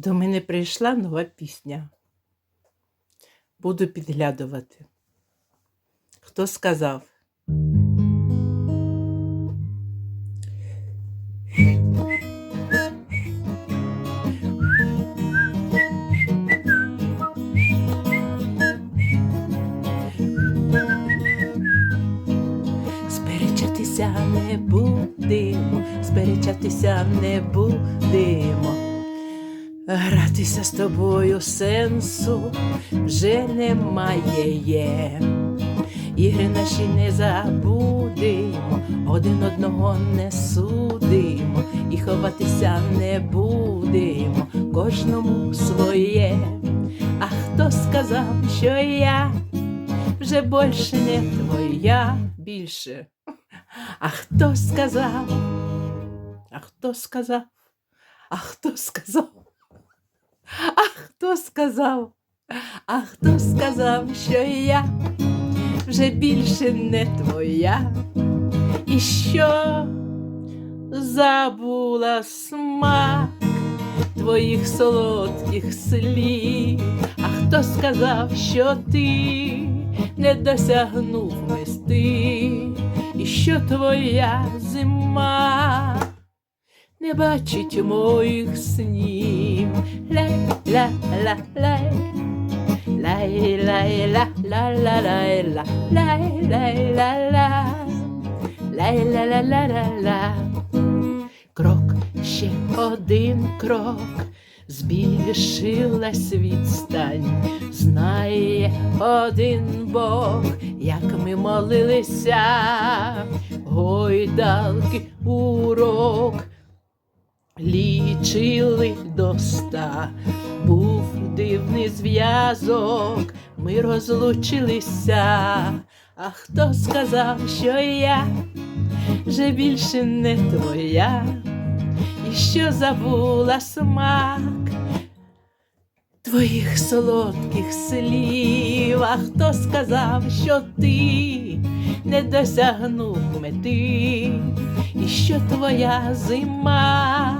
До мене прийшла нова пісня. Буду підглядувати. Хто сказав? Сперечатися не будемо, сперечатися не будемо. Гратися з тобою сенсу вже немає є. Ігри наші не забудемо, один одного не судимо, і ховатися не будемо, кожному своє. А хто сказав, що я вже більше не твоя більше? А хто сказав? А хто сказав? А хто сказав? Хто сказав? А хто сказав, що я вже більше не твоя? І що забула смак твоїх солодких слів? А хто сказав, що ти не досягнув мести? І що твоя зима? Не бачить моїх снів. Лай, ла, ла, лай. Лай, лай, ла, ла, ла, лай, ла. Лай, лай, ла, ла. Лай, ла, ла, ла, ла, ла. Крок, ще один крок. Збільшилась відстань, знає один Бог, як ми молилися, гойдалки урок лічили до ста, був дивний зв'язок, ми розлучилися. А хто сказав, що я вже більше не твоя, і що забула смак твоїх солодких слів, а хто сказав, що ти не досягнув мети, і що твоя зима